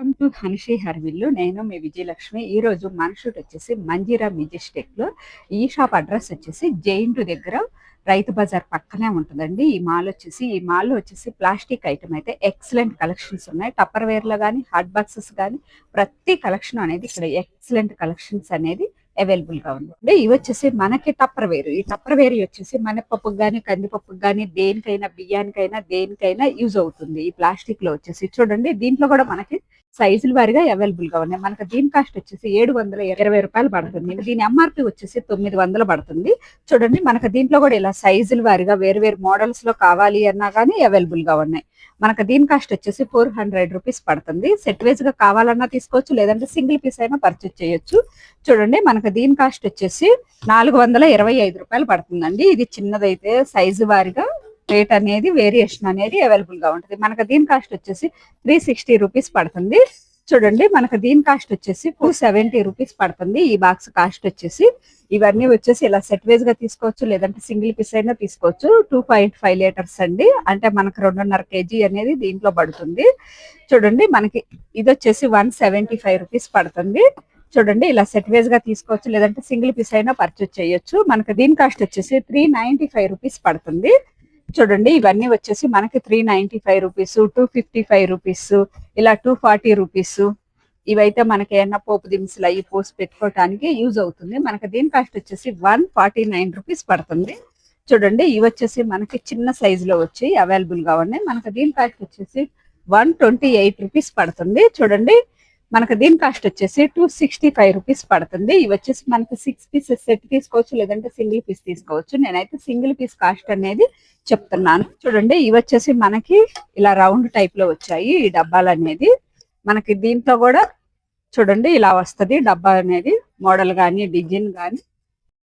Welcome to Hanshi హర్విల్లు నేను మీ విజయలక్ష్మి. ఈ రోజు మన షూట్ వచ్చేసి మంజీరా మెజిస్టెక్లో ఈ షాప్ అడ్రస్ వచ్చేసి జైంటు దగ్గర రైతు బజార్ పక్కనే ఉంటుందండి. ఈ మాల్ వచ్చేసి ఈ మాల్ వచ్చేసి ప్లాస్టిక్ ఐటమ్ అయితే ఎక్సలెంట్ కలెక్షన్స్ ఉన్నాయి. టప్పర్ వేర్లో కానీ హాట్ బాక్సెస్ కానీ ప్రతి కలెక్షన్ అనేది ఇక్కడ ఎక్సలెంట్ కలెక్షన్స్ అనేది అవైలబుల్గా ఉంది అంటే ఇవి వచ్చేసి మనకి టప్పర్ వేరు ఈ టప్పర్ వేరు వచ్చేసి మినపప్పుకు కానీ కందిపప్పుకు కానీ దేనికైనా బియ్యానికైనా దేనికైనా యూజ్ అవుతుంది. ఈ ప్లాస్టిక్లో వచ్చేసి చూడండి. దీంట్లో కూడా మనకి సైజుల వారిగా అవైలబుల్గా ఉన్నాయి. మనకి దీని కాస్ట్ వచ్చేసి ఏడు వందల ఇరవై రూపాయలు పడుతుంది. దీని ఎంఆర్పి వచ్చేసి తొమ్మిది వందలు పడుతుంది. చూడండి మనకి దీంట్లో కూడా ఇలా సైజుల వారిగా వేరు వేరు మోడల్స్లో కావాలి అన్నా కానీ అవైలబుల్గా ఉన్నాయి. మనకి దీని కాస్ట్ వచ్చేసి ఫోర్ హండ్రెడ్ రూపీస్ పడుతుంది. సెట్ వైజ్గా కావాలన్నా తీసుకోవచ్చు లేదంటే సింగిల్ పీస్ అయినా పర్చేస్ చేయొచ్చు. చూడండి మనకి దీని కాస్ట్ వచ్చేసి నాలుగు వందల ఇరవై ఐదు రూపాయలు పడుతుందండి. ఇది చిన్నదైతే సైజు వారిగా రేట్ అనేది వేరియేషన్ అనేది అవైలబుల్గా ఉంటుంది. మనకి దీని కాస్ట్ వచ్చేసి త్రీ సిక్స్టీ రూపీస్ పడుతుంది. చూడండి మనకి దీని కాస్ట్ వచ్చేసి టూ సెవెంటీ రూపీస్ పడుతుంది. ఈ బాక్స్ కాస్ట్ వచ్చేసి ఇవన్నీ వచ్చేసి ఇలా సెట్ వైజ్గా తీసుకోవచ్చు లేదంటే సింగిల్ పీస్ అయినా తీసుకోవచ్చు. టూ పాయింట్ ఫైవ్ లీటర్స్ అండి. అంటే మనకు రెండున్నర కేజీ అనేది దీంట్లో పడుతుంది. చూడండి మనకి ఇది వచ్చేసి వన్ సెవెంటీ ఫైవ్ రూపీస్ పడుతుంది. చూడండి ఇలా సెట్ వైజ్గా తీసుకోవచ్చు లేదంటే సింగిల్ పీస్ అయినా పర్చేస్ చేయొచ్చు. మనకి దీని కాస్ట్ వచ్చేసి త్రీ నైన్టీ ఫైవ్ రూపీస్ పడుతుంది. చూడండి ఇవన్నీ వచ్చేసి మనకి three ninety five rupees two fifty five rupees ఇలా టూ ఫార్టీ రూపీస్ ఇవైతే మనకి ఏమన్నా పోపు దినుసులు అవి పోసి పెట్టుకోవటానికి యూజ్ అవుతుంది. మనకి దీని కాస్ట్ వచ్చేసి వన్ ఫార్టీ నైన్ రూపీస్ పడుతుంది. చూడండి ఇవి వచ్చేసి మనకి చిన్న సైజులో వచ్చి అవైలబుల్గా ఉన్నాయి. మనకి దీని కాస్ట్ వచ్చేసి వన్ ట్వంటీ ఎయిట్ రూపీస్ పడుతుంది. చూడండి మనకి దీని కాస్ట్ వచ్చేసి టూ సిక్స్టీ ఫైవ్ రూపీస్ పడుతుంది. ఇవి వచ్చేసి మనకి సిక్స్ పీసెస్ సెట్ తీసుకోవచ్చు లేదంటే సింగిల్ పీస్ తీసుకోవచ్చు. నేనైతే సింగిల్ పీస్ కాస్ట్ అనేది చెప్తున్నాను. చూడండి ఇవి వచ్చేసి మనకి ఇలా రౌండ్ టైప్లో వచ్చాయి ఈ డబ్బాలు అనేది. మనకి దీంతో కూడా చూడండి ఇలా వస్తది. డబ్బా అనేది మోడల్ కానీ డిజైన్ కానీ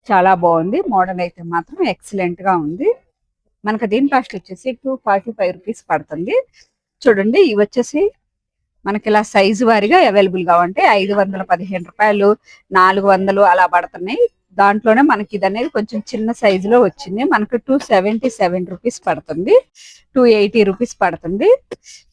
చాలా బాగుంది. మోడల్ అయితే మాత్రం ఎక్సలెంట్గా ఉంది. మనకి దీని కాస్ట్ వచ్చేసి టూ ఫార్టీ ఫైవ్ రూపీస్ పడుతుంది. చూడండి ఇవి వచ్చేసి మనకి ఇలా సైజు వారిగా అవైలబుల్గా ఉంటాయి ఐదు వందల పదిహేను రూపాయలు నాలుగు వందలు అలా పడుతున్నాయి. దాంట్లోనే మనకి ఇది అనేది కొంచెం చిన్న సైజులో వచ్చింది. మనకి టూ సెవెంటీ సెవెన్ రూపీస్ పడుతుంది. టూ ఎయిటీ రూపీస్ పడుతుంది.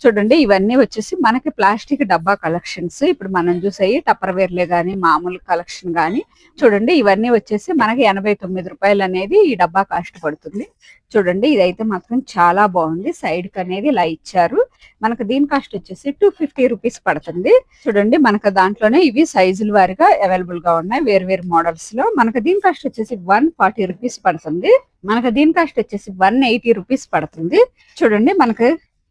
చూడండి ఇవన్నీ వచ్చేసి మనకి ప్లాస్టిక్ డబ్బా కలెక్షన్స్. ఇప్పుడు మనం చూసాయి టప్పర్ వేర్లే కానీ మామూలు కలెక్షన్ కానీ చూడండి ఇవన్నీ వచ్చేసి మనకి ఎనభై తొమ్మిది రూపాయలు అనేది ఈ డబ్బా కాస్ట్ పడుతుంది. చూడండి ఇదైతే మాత్రం చాలా బాగుంది. సైడ్కి అనేది ఇలా ఇచ్చారు. మనకు దీని కాస్ట్ వచ్చేసి టూ ఫిఫ్టీ రూపీస్ పడుతుంది. చూడండి మనకు దాంట్లోనే ఇవి సైజుల వారిగా అవైలబుల్గా ఉన్నాయి. వేరు వేరు మోడల్స్లో మనకు దీని కాస్ట్ వచ్చేసి వన్ ఫార్టీ రూపీస్ పడుతుంది. మనకు దీని కాస్ట్ వచ్చేసి వన్ ఎయిటీ రూపీస్ పడుతుంది. చూడండి మనకు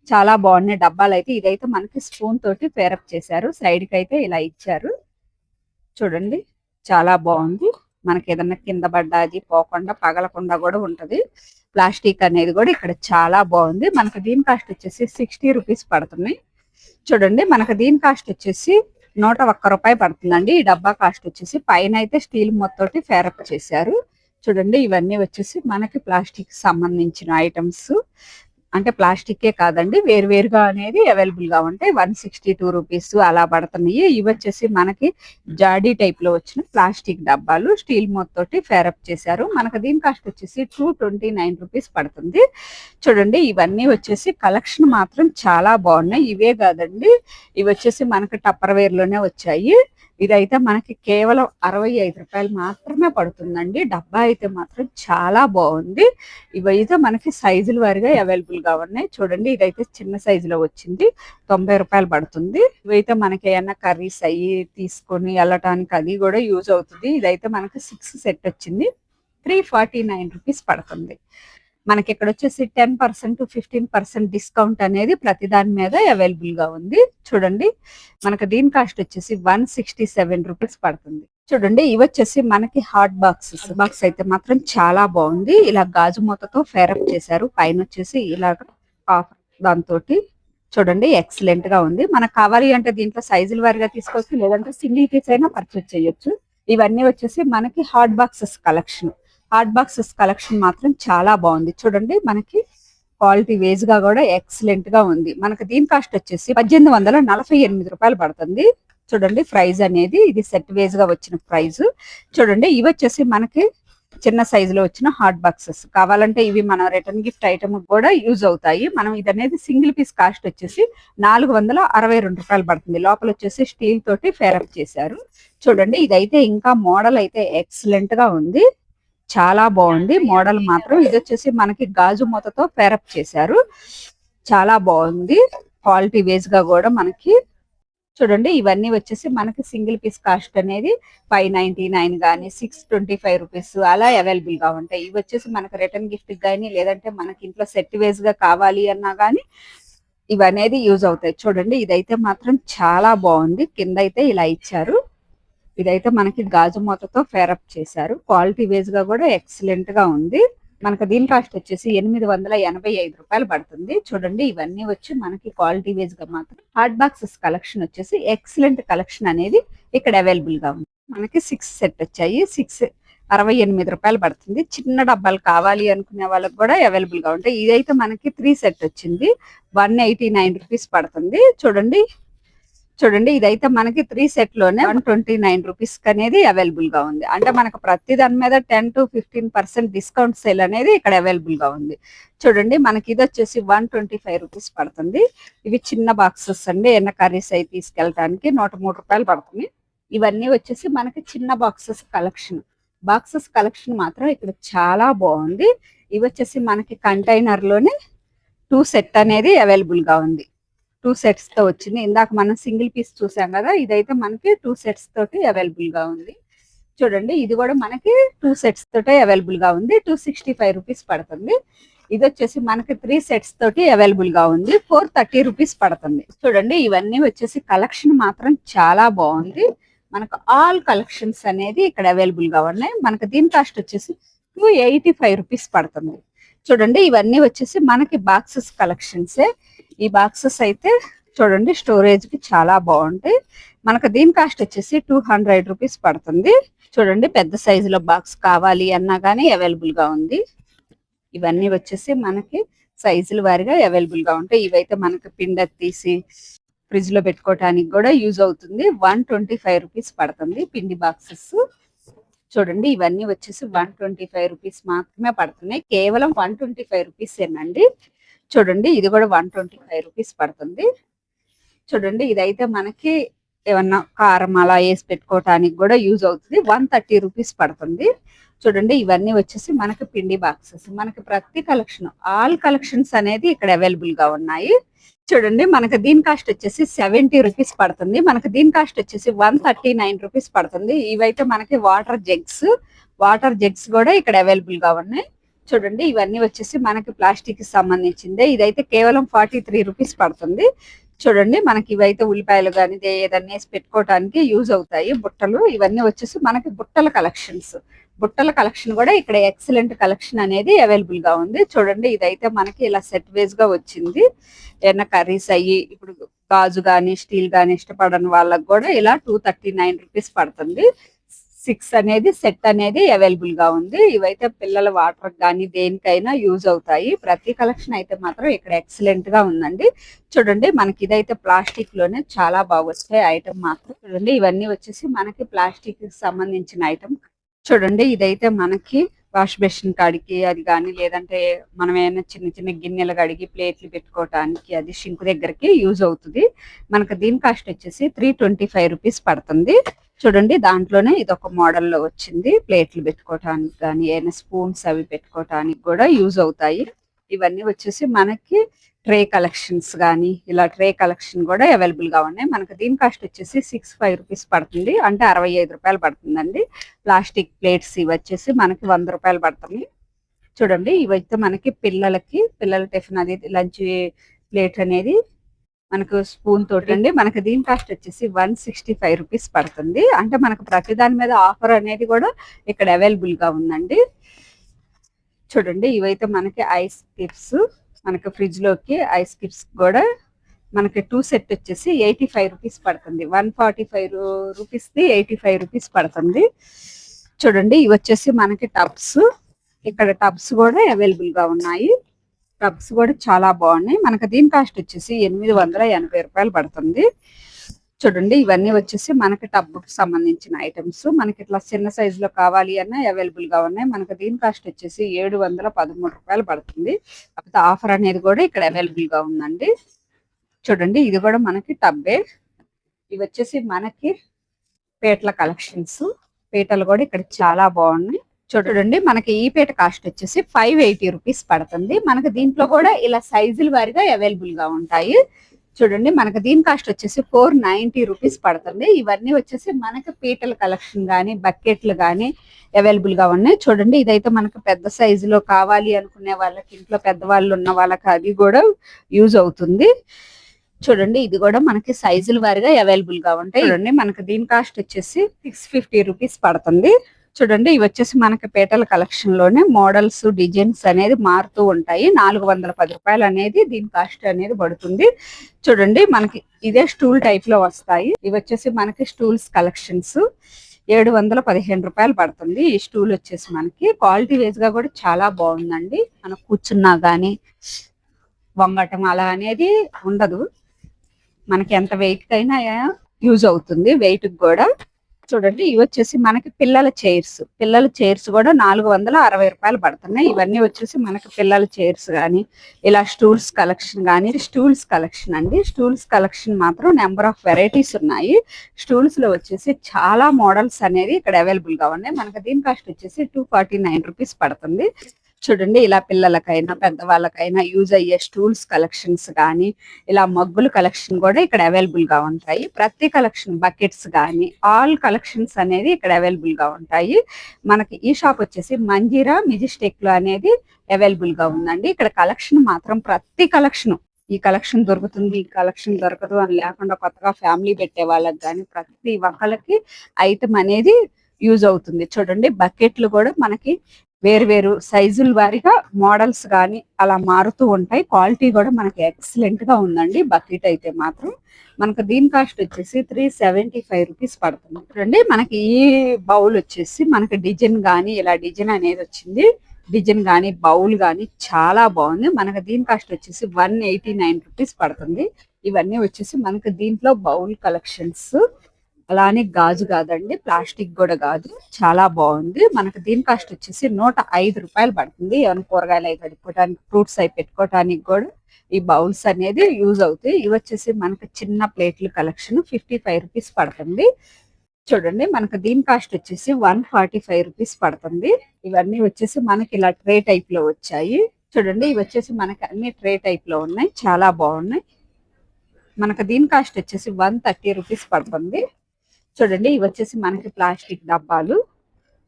చాలా బాగున్నాయి డబ్బాలు అయితే ఇదైతే మనకి స్పూన్ తోటి పేరప్ చేశారు. సైడ్కి అయితే ఇలా ఇచ్చారు. చూడండి చాలా బాగుంది. మనకి ఏదన్నా కింద పడ్డాది పోకుండా పగలకుండా కూడా ఉంటది. ప్లాస్టిక్ అనేది కూడా ఇక్కడ చాలా బాగుంది. మనకు దీని కాస్ట్ వచ్చేసి సిక్స్టీ రూపీస్ పడుతున్నాయి చూడండి మనకు దీని కాస్ట్ వచ్చేసి నూట ఒక్క రూపాయి పడుతుందండి. ఈ డబ్బా కాస్ట్ వచ్చేసి పైన అయితే స్టీల్ మొత్తోటి ఫేరప్ చేశారు. చూడండి ఇవన్నీ వచ్చేసి మనకి ప్లాస్టిక్ సంబంధించిన ఐటమ్స్. అంటే ప్లాస్టికే కాదండి వేరు వేరుగా అనేది అవైలబుల్గా ఉంటాయి. వన్ సిక్స్టీ టూ రూపీస్ అలా పడుతున్నాయి. ఇవి వచ్చేసి మనకి జాడీ టైప్లో వచ్చిన ప్లాస్టిక్ డబ్బాలు. స్టీల్ మొత్తోటి ఫేరప్ చేశారు. మనకు దీని కాస్ట్ వచ్చేసి టూ ట్వంటీ నైన్ రూపీస్ పడుతుంది. చూడండి ఇవన్నీ వచ్చేసి కలెక్షన్ మాత్రం చాలా బాగున్నాయి. ఇవే కాదండి ఇవి వచ్చేసి మనకి టప్పర్ వేర్లోనే వచ్చాయి. ఇదైతే మనకి కేవలం అరవై ఐదు రూపాయలు మాత్రమే పడుతుందండి. డబ్బా అయితే మాత్రం చాలా బాగుంది. ఇవైతే మనకి సైజుల వారిగా అవైలబుల్గా ఉన్నాయి. చూడండి ఇదైతే చిన్న సైజులో వచ్చింది. తొంభై రూపాయలు పడుతుంది. ఇవైతే మనకి ఏమైనా కర్రీస్ అయ్యి తీసుకొని వెళ్ళటానికి అది కూడా యూజ్ అవుతుంది. ఇదైతే మనకి సిక్స్ సెట్ వచ్చింది. త్రీ ఫార్టీ నైన్ రూపీస్ పడుతుంది. మనకి ఇక్కడ వచ్చేసి ten percent fifteen percent discount అనేది ప్రతి దాని మీద అవైలబుల్గా ఉంది. చూడండి మనకి దీని కాస్ట్ వచ్చేసి వన్ సిక్స్టీ సెవెన్ రూపీస్ పడుతుంది. చూడండి ఇవి వచ్చేసి మనకి హాట్ బాక్సెస్ బాక్స్ అయితే మాత్రం చాలా బాగుంది. ఇలా గాజు మూతతో ఫేరప్ చేశారు. పైన వచ్చేసి ఇలాగ ఆఫర్ దాంతో చూడండి ఎక్సలెంట్గా ఉంది. మనకు కావాలి అంటే దీంట్లో సైజుల వారిగా తీసుకోవచ్చు లేదంటే సింగిల్ పీస్ అయినా పర్చేస్ చేయొచ్చు. ఇవన్నీ వచ్చేసి మనకి hot boxes collection hot boxes collection మాత్రం చాలా బాగుంది. చూడండి మనకి క్వాలిటీ వేజ్గా కూడా ఎక్సలెంట్గా ఉంది. మనకి దీని కాస్ట్ వచ్చేసి పద్దెనిమిది వందల నలభై ఎనిమిది రూపాయలు పడుతుంది. చూడండి ప్రైజ్ అనేది ఇది సెట్ వేజ్గా వచ్చిన ప్రైజ్ చూడండి ఇవి వచ్చేసి మనకి చిన్న సైజులో వచ్చిన హాట్ బాక్సెస్ కావాలంటే ఇవి మన రిటర్న్ గిఫ్ట్ ఐటమ్ కూడా యూజ్ అవుతాయి. మనం ఇది అనేది సింగిల్ పీస్ కాస్ట్ వచ్చేసి నాలుగు వందల అరవై రెండు రూపాయలు పడుతుంది. లోపల వచ్చేసి స్టీల్ తోటి ఫేరప్ చేశారు. చూడండి ఇదైతే ఇంకా మోడల్ అయితే ఎక్సలెంట్గా ఉంది. చాలా బాగుంది. మోడల్ మాత్రం ఇది వచ్చేసి మనకి గాజు మూతతో పేరప్ చేశారు. చాలా బాగుంది. క్వాలిటీ వేస్గా కూడా మనకి. చూడండి ఇవన్నీ వచ్చేసి మనకి సింగిల్ పీస్ కాస్ట్ అనేది ఫైవ్ నైన్టీ నైన్ కానీ సిక్స్ ట్వంటీ ఫైవ్ రూపీస్ అలా అవైలబుల్గా ఉంటాయి. ఇవి వచ్చేసి మనకి రిటర్న్ గిఫ్ట్ కానీ లేదంటే మనకి ఇంట్లో సెట్ వేస్గా కావాలి అన్నా కానీ ఇవనేది యూజ్ అవుతాయి. చూడండి ఇదైతే మాత్రం చాలా బాగుంది. కింద అయితే ఇలా ఇచ్చారు. ఇదైతే మనకి గాజు మూతతో ఫేరప్ చేశారు. క్వాలిటీ వేస్గా కూడా ఎక్సలెంట్గా ఉంది. మనకు దీని కాస్ట్ వచ్చేసి ఎనిమిది వందల ఎనభై ఐదు రూపాయలు పడుతుంది. చూడండి ఇవన్నీ వచ్చి మనకి క్వాలిటీ వేస్గా మాత్రం హాట్ బాక్సెస్ కలెక్షన్ వచ్చేసి ఎక్సలెంట్ కలెక్షన్ అనేది ఇక్కడ అవైలబుల్గా ఉంది. మనకి సిక్స్ సెట్ వచ్చాయి. సిక్స్ అరవై ఎనిమిది రూపాయలు పడుతుంది. చిన్న డబ్బాలు కావాలి అనుకునే వాళ్ళకి కూడా అవైలబుల్గా ఉంటాయి. ఇదైతే మనకి త్రీ సెట్ వచ్చింది. వన్ ఎయిటీ నైన్ రూపీస్ పడుతుంది. చూడండి చూడండి ఇదైతే మనకి త్రీ సెట్లోనే వన్ ట్వంటీ నైన్ రూపీస్ అనేది అవైలబుల్గా ఉంది. అంటే మనకు ప్రతి దాని మీద ten to fifteen percent discount sale అనేది ఇక్కడ అవైలబుల్గా ఉంది. చూడండి మనకి ఇది వచ్చేసి వన్ ట్వంటీ ఫైవ్ రూపీస్ పడుతుంది. ఇవి చిన్న బాక్సెస్ అండి. ఎన్న కర్రీస్ అయి తీసుకెళ్ళడానికి నూట మూడు రూపాయలు పడుతుంది. ఇవన్నీ వచ్చేసి మనకి చిన్న బాక్సెస్ కలెక్షన్ బాక్సెస్ కలెక్షన్ మాత్రం ఇక్కడ చాలా బాగుంది. ఇవి వచ్చేసి మనకి కంటైనర్లోనే టూ సెట్ అనేది అవైలబుల్గా ఉంది. టూ సెట్స్తో వచ్చింది. ఇందాక మనం సింగిల్ పీస్ చూసాం కదా ఇదైతే మనకి టూ సెట్స్ తోటి అవైలబుల్గా ఉంది. చూడండి ఇది కూడా మనకి టూ సెట్స్ తోటి అవైలబుల్గా ఉంది. టూ సిక్స్టీ ఫైవ్ రూపీస్ పడుతుంది. ఇది వచ్చేసి మనకి త్రీ సెట్స్ తోటి అవైలబుల్గా ఉంది. ఫోర్ థర్టీ రూపీస్ పడుతుంది. చూడండి ఇవన్నీ వచ్చేసి కలెక్షన్ మాత్రం చాలా బాగుంది. మనకు ఆల్ కలెక్షన్స్ అనేది ఇక్కడ అవైలబుల్గా ఉన్నాయి. మనకు దీని కాస్ట్ వచ్చేసి టూ ఎయిటీ ఫైవ్ రూపీస్ పడుతుంది. చూడండి ఇవన్నీ వచ్చేసి మనకి బాక్సెస్ కలెక్షన్సే. ఈ బాక్సెస్ అయితే చూడండి స్టోరేజ్కి చాలా బాగుంటాయి. మనకు దీని కాస్ట్ వచ్చేసి టూ హండ్రెడ్ రూపీస్ పడుతుంది. చూడండి పెద్ద సైజులో బాక్స్ కావాలి అన్నా కానీ అవైలబుల్గా ఉంది. ఇవన్నీ వచ్చేసి మనకి సైజుల వారిగా అవైలబుల్గా ఉంటాయి. ఇవైతే మనకి పిండ తీసి ఫ్రిడ్జ్లో పెట్టుకోవటానికి కూడా యూజ్ అవుతుంది. వన్ ట్వంటీ ఫైవ్ రూపీస్ పడుతుంది పిండి బాక్సెస్. చూడండి ఇవన్నీ వచ్చేసి వన్ ట్వంటీ ఫైవ్ రూపీస్ మాత్రమే పడుతున్నాయి. కేవలం వన్ ట్వంటీ ఫైవ్ రూపీస్ ఏనండి. చూడండి ఇది కూడా వన్ ట్వంటీ ఫైవ్ రూపీస్ పడుతుంది. చూడండి ఇదైతే మనకి ఏమన్నా కారం అలా వేసి పెట్టుకోవటానికి కూడా యూజ్ అవుతుంది. వన్ థర్టీ రూపీస్ పడుతుంది. చూడండి ఇవన్నీ వచ్చేసి మనకి పిండి బాక్సెస్ మనకి ప్రతి కలెక్షన్ ఆల్ కలెక్షన్స్ అనేది ఇక్కడ అవైలబుల్గా ఉన్నాయి. చూడండి మనకి దీని కాస్ట్ వచ్చేసి సెవెంటీ రూపీస్ పడుతుంది. మనకి దీని కాస్ట్ వచ్చేసి వన్ థర్టీ నైన్ రూపీస్ పడుతుంది. ఇవైతే మనకి వాటర్ జగ్స్ వాటర్ జగ్స్ కూడా ఇక్కడ అవైలబుల్గా ఉన్నాయి. చూడండి ఇవన్నీ వచ్చేసి మనకి ప్లాస్టిక్కి సంబంధించిందే. ఇదైతే కేవలం ఫార్టీ త్రీ రూపీస్ పడుతుంది. చూడండి మనకి ఇవైతే ఉల్లిపాయలు కానీ ఏదన్నా వేసి పెట్టుకోవడానికి యూజ్ అవుతాయి. బుట్టలు ఇవన్నీ వచ్చేసి మనకి బుట్టల కలెక్షన్స్ బుట్టల కలెక్షన్ కూడా ఇక్కడ ఎక్సలెంట్ కలెక్షన్ అనేది అవైలబుల్గా ఉంది. చూడండి ఇదైతే మనకి ఇలా సెట్ వేస్గా వచ్చింది. ఏదైనా కర్రీస్ అయ్యి ఇప్పుడు గాజు కానీ స్టీల్ కానీ ఇష్టపడని వాళ్ళకి కూడా ఇలా టూ థర్టీ నైన్ రూపీస్ పడుతుంది. సిక్స్ అనేది సెట్ అనేది అవైలబుల్గా ఉంది. ఇవైతే పిల్లల వాటర్ కానీ దేనికైనా యూజ్ అవుతాయి. ప్రతి కలెక్షన్ అయితే మాత్రం ఇక్కడ ఎక్సలెంట్గా ఉందండి. చూడండి మనకి ఇదైతే ప్లాస్టిక్లోనే చాలా బాగా వస్తాయి ఐటమ్ మాత్రం. చూడండి ఇవన్నీ వచ్చేసి మనకి ప్లాస్టిక్కి సంబంధించిన ఐటమ్ చూడండి ఇదైతే మనకి వాష్ బేసిన్ కాడికి అది కానీ లేదంటే మనం ఏమైనా చిన్న చిన్న గిన్నెలు కడిగి ప్లేట్లు పెట్టుకోవటానికి అది షింక్ దగ్గరికి యూజ్ అవుతుంది. మనకు దీని కాస్ట్ వచ్చేసి త్రీ ట్వంటీ ఫైవ్ రూపీస్ పడుతుంది. చూడండి దాంట్లోనే ఇది ఒక మోడల్లో వచ్చింది. ప్లేట్లు పెట్టుకోవటానికి కానీ ఏమైనా స్పూన్స్ అవి పెట్టుకోవటానికి కూడా యూజ్ అవుతాయి. ఇవన్నీ వచ్చేసి మనకి ట్రే కలెక్షన్స్ కానీ ఇలా ట్రే కలెక్షన్ కూడా అవైలబుల్గా ఉన్నాయి. మనకు దీని కాస్ట్ వచ్చేసి సిక్స్ ఫైవ్ రూపీస్ పడుతుంది. అంటే అరవై ఐదు రూపాయలు పడుతుందండి. ప్లాస్టిక్ ప్లేట్స్ ఇవి వచ్చేసి మనకి వంద రూపాయలు పడుతుంది చూడండి ఇవైతే మనకి పిల్లలకి పిల్లల టిఫిన్ అది లంచ్ ప్లేట్ అనేది మనకు స్పూన్ తోటి అండి. మనకి దీని కాస్ట్ వచ్చేసి వన్ సిక్స్టీ ఫైవ్ రూపీస్ పడుతుంది. అంటే మనకు ప్రతి దాని మీద ఆఫర్ అనేది కూడా ఇక్కడ అవైలబుల్గా ఉందండి. చూడండి ఇవైతే మనకి ఐస్ క్లిప్స్ మనకి ఫ్రిడ్జ్లోకి ఐస్ క్రిప్స్ కూడా మనకి టూ సెట్ వచ్చేసి ఎయిటీ ఫైవ్ రూపీస్ పడుతుంది. One forty five rupees the eighty five rupees పడుతుంది. చూడండి ఇవి వచ్చేసి మనకి టబ్స్ ఇక్కడ టబ్స్ కూడా అవైలబుల్గా ఉన్నాయి. టబ్స్ కూడా చాలా బాగున్నాయి. మనకి దీని కాస్ట్ వచ్చేసి ఎనిమిది వందల ఎనభై రూపాయలు పడుతుంది. చూడండి ఇవన్నీ వచ్చేసి మనకి టబ్బుకి సంబంధించిన ఐటమ్స్ మనకి ఇట్లా చిన్న సైజు లో కావాలి అన్న అవైలబుల్గా ఉన్నాయి. మనకి దీని కాస్ట్ వచ్చేసి ఏడు వందల పదమూడు రూపాయలు పడుతుంది. కాకపోతే ఆఫర్ అనేది కూడా ఇక్కడ అవైలబుల్గా ఉందండి. చూడండి ఇది కూడా మనకి టబ్బే. ఇవి వచ్చేసి మనకి పేటల కలెక్షన్స్ పీటలు కూడా ఇక్కడ చాలా బాగున్నాయి. చూడండి మనకి ఈ పీట కాస్ట్ వచ్చేసి ఫైవ్ ఎయిటీ రూపీస్ పడుతుంది. మనకి దీంట్లో కూడా ఇలా సైజుల వారిగా అవైలబుల్గా ఉంటాయి. చూడండి మనకి దీని కాస్ట్ వచ్చేసి ఫోర్ నైన్టీ రూపీస్ పడుతుంది. ఇవన్నీ వచ్చేసి మనకి పీటల కలెక్షన్ కానీ బకెట్లు కానీ అవైలబుల్గా ఉన్నాయి. చూడండి ఇదైతే మనకి పెద్ద సైజులో కావాలి అనుకునే వాళ్ళకి ఇంట్లో పెద్దవాళ్ళు ఉన్న వాళ్ళకి అది కూడా యూజ్ అవుతుంది. చూడండి ఇది కూడా మనకి సైజుల వారిగా అవైలబుల్గా ఉంటాయి. చూడండి మనకి దీని కాస్ట్ వచ్చేసి సిక్స్ ఫిఫ్టీ రూపీస్ పడుతుంది. చూడండి ఇవి వచ్చేసి మనకి పేటల కలెక్షన్లోనే మోడల్స్ డిజైన్స్ అనేది మారుతూ ఉంటాయి. నాలుగు వందల పది రూపాయలు అనేది దీని కాస్ట్ అనేది పడుతుంది. చూడండి మనకి ఇదే స్టూల్ టైప్లో వస్తాయి. ఇవి వచ్చేసి మనకి స్టూల్స్ కలెక్షన్స్ ఏడు వందల పదిహేను రూపాయలు పడుతుంది ఈ స్టూల్ వచ్చేసి మనకి. క్వాలిటీ వైజ్గా కూడా చాలా బాగుందండి. మనం కూర్చున్నా గానీ వంగటం అలా అనేది ఉండదు. మనకి ఎంత వెయిట్ అయినా యూజ్ అవుతుంది వెయిట్ కూడా. చూడండి ఇవి వచ్చేసి మనకి పిల్లల చైర్స్. పిల్లల చైర్స్ కూడా నాలుగు వందల అరవై రూపాయలు పడుతున్నాయి. ఇవన్నీ వచ్చేసి మనకి పిల్లల చైర్స్ కానీ ఇలా స్టూల్స్ కలెక్షన్ కానీ స్టూల్స్ కలెక్షన్ అండి. స్టూల్స్ కలెక్షన్ మాత్రం నెంబర్ ఆఫ్ వెరైటీస్ ఉన్నాయి. స్టూల్స్లో వచ్చేసి చాలా మోడల్స్ అనేది ఇక్కడ అవైలబుల్గా ఉన్నాయి. మనకి దీని కాస్ట్ వచ్చేసి టూ ఫార్టీ నైన్ రూపీస్ పడుతుంది. చూడండి ఇలా పిల్లలకైనా పెద్దవాళ్ళకైనా యూజ్ అయ్యే స్టూల్స్ కలెక్షన్స్ కానీ ఇలా మగ్గుల కలెక్షన్ కూడా ఇక్కడ అవైలబుల్గా ఉంటాయి. ప్రతి కలెక్షన్ బకెట్స్ కానీ ఆల్ కలెక్షన్స్ అనేది ఇక్కడ అవైలబుల్గా ఉంటాయి. మనకి ఈ షాప్ వచ్చేసి మంజీరా మిజిస్టెక్లో అనేది అవైలబుల్గా ఉందండి. ఇక్కడ కలెక్షన్ మాత్రం ప్రతి కలెక్షన్ ఈ కలెక్షన్ దొరుకుతుంది ఈ కలెక్షన్ దొరకదు అని లేకుండా కొత్తగా ఫ్యామిలీ పెట్టే వాళ్ళకి కానీ ప్రతి ఒక్కరికి ఐటమ్ అనేది యూజ్ అవుతుంది. చూడండి బకెట్లు కూడా మనకి వేరు వేరు సైజుల వారిగా మోడల్స్ కానీ అలా మారుతూ ఉంటాయి. క్వాలిటీ కూడా మనకి ఎక్సలెంట్గా ఉందండి. బకెట్ అయితే మాత్రం మనకు దీని కాస్ట్ వచ్చేసి త్రీ సెవెంటీ ఫైవ్ రూపీస్ పడుతుంది. చూడండి మనకి ఈ బౌల్ వచ్చేసి మనకి డిజైన్ కానీ ఇలా డిజైన్ అనేది వచ్చింది. డిజైన్ కానీ బౌల్ కానీ చాలా బాగుంది. మనకి దీని కాస్ట్ వచ్చేసి వన్ ఎయిటీ నైన్ రూపీస్ పడుతుంది. ఇవన్నీ వచ్చేసి మనకి దీంట్లో బౌల్ కలెక్షన్స్ అలానే గాజు కాదండి ప్లాస్టిక్ కూడా కాదు. చాలా బాగుంది. మనకి దీని కాస్ట్ వచ్చేసి నూట ఐదు రూపాయలు పడుతుంది. ఏమైనా కూరగాయలు అవి కడుక్కోవడానికి ఫ్రూట్స్ అవి పెట్టుకోవడానికి కూడా ఈ బౌల్స్ అనేది యూజ్ అవుతాయి. ఇవి వచ్చేసి మనకి చిన్న ప్లేట్లు కలెక్షన్ ఫిఫ్టీ ఫైవ్ రూపీస్ పడుతుంది. చూడండి మనకి దీని కాస్ట్ వచ్చేసి వన్ ఫార్టీ ఫైవ్ రూపీస్ పడుతుంది. ఇవన్నీ వచ్చేసి మనకి ఇలా ట్రే టైప్లో వచ్చాయి. చూడండి ఇవి వచ్చేసి మనకి అన్ని ట్రే టైప్లో ఉన్నాయి. చాలా బాగున్నాయి. మనకి దీని కాస్ట్ వచ్చేసి వన్ థర్టీ రూపీస్ పడుతుంది. చూడండి ఇవి వచ్చేసి మనకి ప్లాస్టిక్ డబ్బాలు.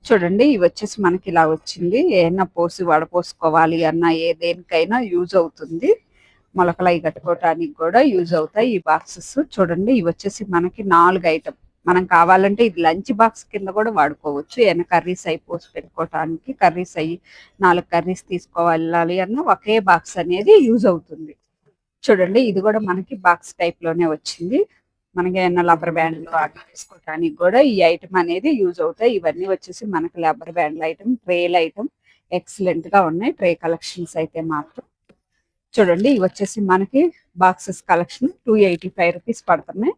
చూడండి ఇవి వచ్చేసి మనకి ఇలా వచ్చింది. ఏమన్నా పోసి వడపోసుకోవాలి అన్న ఏ దేనికైనా యూజ్ అవుతుంది. మొలకలు అవి కట్టుకోవటానికి కూడా యూజ్ అవుతాయి ఈ బాక్సెస్. చూడండి ఇవి వచ్చేసి మనకి నాలుగు ఐటమ్ మనం కావాలంటే ఇది లంచ్ బాక్స్ కింద కూడా వాడుకోవచ్చు. ఏమైనా కర్రీస్ అయి పోసి పెట్టుకోవటానికి కర్రీస్ అయ్యి నాలుగు కర్రీస్ తీసుకోవాలి అన్న ఒకే బాక్స్ అనేది యూజ్ అవుతుంది. చూడండి ఇది కూడా మనకి బాక్స్ టైప్లోనే వచ్చింది. మనకి ఏమైనా లబ్బర్ బ్యాండ్లు అట్లా తీసుకోవడానికి కూడా ఈ ఐటమ్ అనేది యూజ్ అవుతాయి. ఇవన్నీ వచ్చేసి మనకి లబ్బర్ బ్యాండ్ల ఐటమ్ ట్రేల్ ఐటమ్ ఎక్సలెంట్గా ఉన్నాయి. ట్రే కలెక్షన్స్ అయితే మాత్రం. చూడండి ఇవి వచ్చేసి మనకి boxes collection two eighty five rupees పడుతున్నాయి.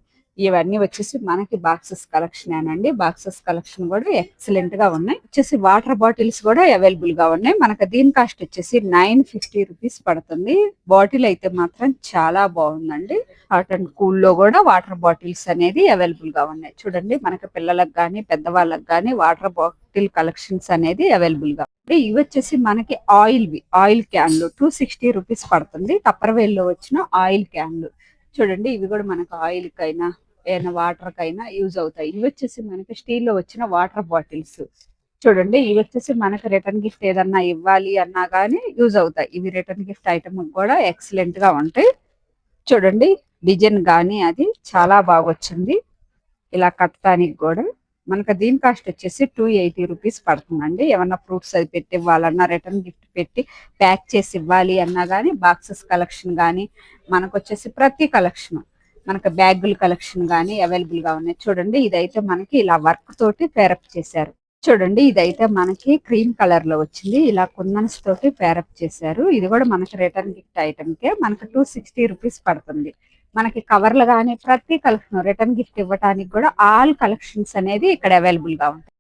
ఇవన్నీ వచ్చేసి మనకి బాక్సెస్ కలెక్షన్ అండి బాక్సెస్ కలెక్షన్ కూడా ఎక్సలెంట్గా ఉన్నాయి. వచ్చేసి వాటర్ బాటిల్స్ కూడా అవైలబుల్గా ఉన్నాయి. మనకి దీని కాస్ట్ వచ్చేసి నైన్ ఫిఫ్టీ రూపీస్ పడుతుంది. బాటిల్ అయితే మాత్రం చాలా బాగుందండి. హాట్ అండ్ కూల్లో కూడా వాటర్ బాటిల్స్ అనేది అవైలబుల్గా ఉన్నాయి. చూడండి మనకి పిల్లలకు కానీ పెద్దవాళ్ళకి కానీ వాటర్ బాటిల్ కలెక్షన్స్ అనేది అవైలబుల్గా ఉన్నాయి. ఇవి వచ్చేసి మనకి ఆయిల్ వి ఆయిల్ క్యాన్లు టూ సిక్స్టీ రూపీస్ పడుతుంది. టప్పర్వేల్లో వచ్చిన ఆయిల్ క్యాన్లు చూడండి ఇవి కూడా మనకు ఆయిల్ కైనా ఏదైనా వాటర్ కైనా యూజ్ అవుతాయి. ఇవి వచ్చేసి మనకి స్టీల్లో వచ్చిన వాటర్ బాటిల్స్. చూడండి ఇవి వచ్చేసి మనకి రిటర్న్ గిఫ్ట్ ఏదన్నా ఇవ్వాలి అన్నా కానీ యూజ్ అవుతాయి. ఇవి రిటర్న్ గిఫ్ట్ ఐటమ్ కూడా ఎక్సలెంట్గా ఉంటాయి. చూడండి డిజైన్ కానీ అది చాలా బాగా వచ్చింది ఇలా కట్టడానికి కూడా. మనకి దీని కాస్ట్ వచ్చేసి టూ ఎయిటీ రూపీస్ పడుతుందండి. ఏమన్నా ఫ్రూట్స్ అది పెట్టి ఇవ్వాలన్నా రిటర్న్ గిఫ్ట్ పెట్టి ప్యాక్ చేసి ఇవ్వాలి అన్నా కానీ బాక్సెస్ కలెక్షన్ కానీ మనకు వచ్చేసి ప్రతి కలెక్షన్ మనకు బ్యాగుల కలెక్షన్ కానీ అవైలబుల్గా ఉన్నాయి. చూడండి ఇదైతే మనకి ఇలా వర్క్ తోటి పేరప్ చేశారు. చూడండి ఇదైతే మనకి క్రీమ్ కలర్లో వచ్చింది. ఇలా కుందన్స్ తోటి పేరప్ చేశారు. ఇది కూడా మనకి రిటర్న్ గిఫ్ట్ ఐటమ్ కే మనకి టూ సిక్స్టీ రూపీస్ పడుతుంది. మనకి కవర్లు కానీ ప్రతి కలెక్షన్ రిటర్న్ గిఫ్ట్ ఇవ్వడానికి కూడా ఆల్ కలెక్షన్స్ అనేది ఇక్కడ అవైలబుల్గా ఉంటాయి.